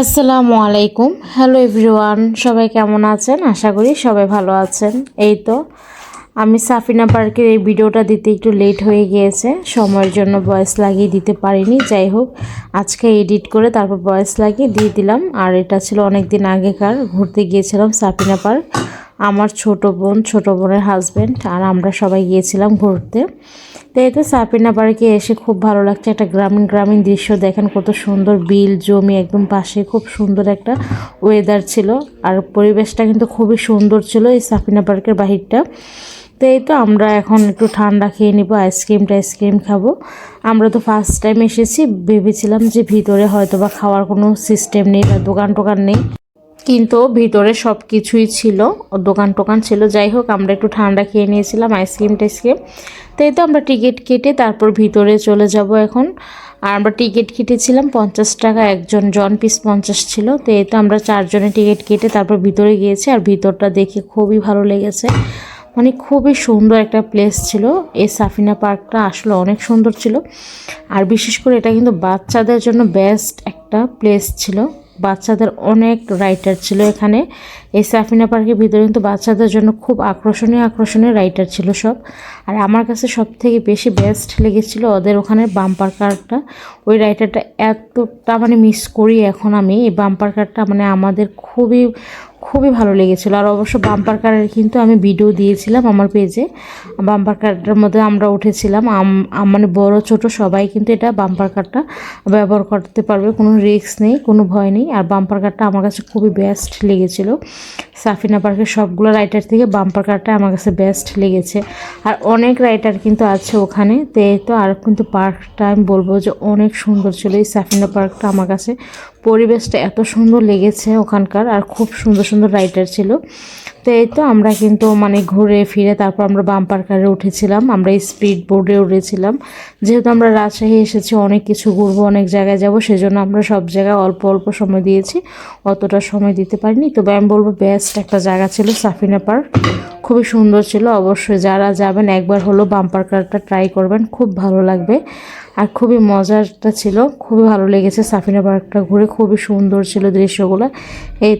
আসসালামু আলাইকুম। Hello everyone সবাই কেমন আছেন? আশা করি সবাই ভালো আছেন। এই তো, আমি সাফিনা পার্কের এই ভিডিওটা দিতে একটু লেট হয়ে গিয়েছে। সময়ের জন্য বয়স লাগিয়ে দিতে পারিনি। যাই হোক, আজকে এডিট করে তারপর বয়স লাগিয়ে দিয়ে দিলাম। আর এটা ছিল অনেক দিন আগেকার, ঘুরতে গিয়েছিলাম সাফিনা পার্ক। আমার ছোট বোন, ছোট বোনের হাজব্যান্ড আর আমরা সবাই গিয়েছিলাম ঘুরতে। তো এই তো সাপিনা পার্কে এসে খুব ভালো লাগছে একটা গ্রামীণ গ্রামীণ দৃশ্য। দেখেন কত সুন্দর বিল, জমি একদম পাশে, খুব সুন্দর একটা ওয়েদার ছিল। আর পরিবেশটা কিন্তু খুবই সুন্দর ছিল এই সাপিনা পার্কের বাহিরটা। তো এই তো আমরা এখন একটু ঠান্ডা খেয়ে নিব আইসক্রিম টাইসক্রিম খাব। আমরা তো ফার্স্ট টাইম এসেছি, ভেবেছিলাম যে ভিতরে হয়তো বা খাওয়ার কোনো সিস্টেম নেই বা দোকান টোকান নেই। কিন্তু ভিতরে সব কিছুই ছিল, দোকান টোকান ছিল। যাই হোক, আমরা একটু ঠান্ডা খেয়ে নিয়েছিলাম, আইসক্রিম টাইসক্রিম। তাই তো আমরা টিকিট কেটে তারপর ভিতরে চলে যাব এখন। আর আমরা টিকিট কেটেছিলাম পঞ্চাশ টাকা, একজন জন পিস পঞ্চাশ ছিল। তো এই তো আমরা চারজনে টিকিট কেটে তারপর ভিতরে গিয়েছি আর ভিতরটা দেখে খুবই ভালো লেগেছে। মানে খুবই সুন্দর একটা প্লেস ছিল। এই সাফিনা পার্কটা আসলে অনেক সুন্দর ছিল। আর বিশেষ করে এটা কিন্তু বাচ্চাদের জন্য বেস্ট একটা প্লেস ছিল। বাচ্চাদের অনেক রাইটার ছিল এখানে। এই সাফিনা পার্কের ভিতরে কিন্তু বাচ্চাদের জন্য খুব আকর্ষণীয় আকর্ষণীয় রাইটার ছিল সব। আর আমার কাছে সব থেকে বেশি বেস্ট লেগেছিল ওদের ওখানে বাম্পার কারটা ওই রাইটারটা এতটা মানে মিস করি এখন আমি। এই বাম্পার কারটা মানে আমাদের খুবই খুবই ভালো লেগেছিল। আর অবশ্য বাম্পার কারের কিন্তু আমি ভিডিও দিয়েছিলাম আমার পেজে বাম্পার কারটার মধ্যে আমরা উঠেছিলাম। মানে বড়, ছোট সবাই কিন্তু এটা বাম্পার কারটা ব্যবহার করতে পারবে। কোনো রিস্ক নেই, কোনো ভয় নেই। আর বাম্পার কারটা আমার কাছে খুবই বেস্ট লেগেছিল। সাফিনা পার্কের সবগুলো রাইটার থেকে বাম্পার কারটা আমার কাছে বেস্ট লেগেছে। আর অনেক রাইটার কিন্তু আছে ওখানে। তো তো আর কিন্তু পার্কটা আমি বলব যে অনেক সুন্দর ছিল এই সাফিনা পার্কটা আমার কাছে। পরিবেশটা এত সুন্দর লেগেছে ওখানকার আর খুব সুন্দর সুন্দর রাইটার ছিল। তো এই তো আমরা কিন্তু মানে ঘুরে ফিরে তারপর আমরা বাম্পার কারে উঠেছিলাম, আমরা স্পিড বোর্ডে উঠেছিলাম। যেহেতু আমরা রাজশাহী এসেছি, অনেক কিছু ঘুরবো, অনেক জায়গায় যাব, সেজন্য আমরা সব জায়গায় অল্প অল্প সময় দিয়েছি, অতটা সময় দিতে পারিনি। তবে আমি বলব বেস্ট একটা জায়গা ছিল সাফিনা পার্ক খুবই সুন্দর ছিল। অবশ্যই যারা যাবেন একবার হলো বাম্পার কারটা ট্রাই করবেন, খুব ভালো লাগবে। আর খুবই মজারটা ছিল, খুবই ভালো লেগেছে সাফিনা পার্কটা ঘুরে, খুবই সুন্দর ছিল দৃশ্যগুলো। এই